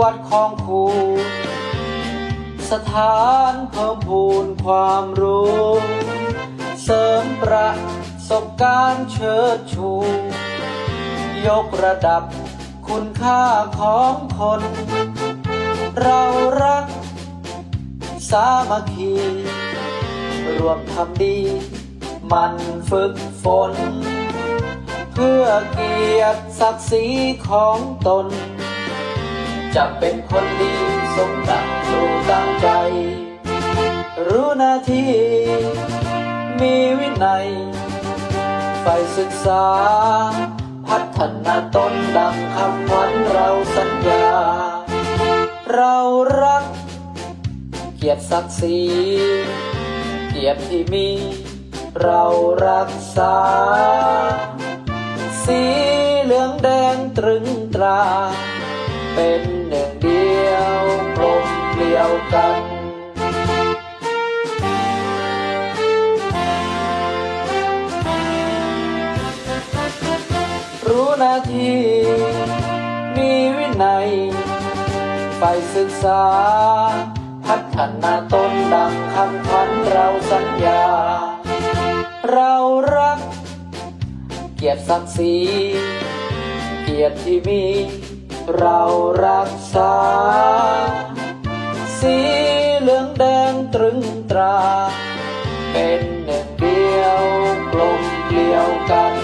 วัดของคูสถานเพิ่มพูนความรู้ เสริมประสบการณ์เชิดชู ยกระดับคุณค่าของคน เรารัก สามัคคีรวมทำดี มันฝึกฝน เพื่อเกียรติศักดิ์ศรีของตน จะเป็นคนดีสมดังครูตั้งใจ รู้หน้าที่ มีวินัยใฝ่ศึกษา พัฒนาตนดังคำขวัญเราสัญญา เรารัก เกียรติศักดิ์ศรีเกียรติที่มี เรารักษา สีเหลืองแดงตรึงตรา เป็นหนึ่งเดียวกลมเกลียวกันรู้หน้าที่มีวินัยไปศึกษา พัฒนาตนดังคำขวัญเราสัญญา เรารัก เกียรติศักดิ์ศรีเกียรติที่มี เรารักษา สีเหลืองแดงตรึงตรา เป็นหนึ่งเดียวกลมเกลียวกัน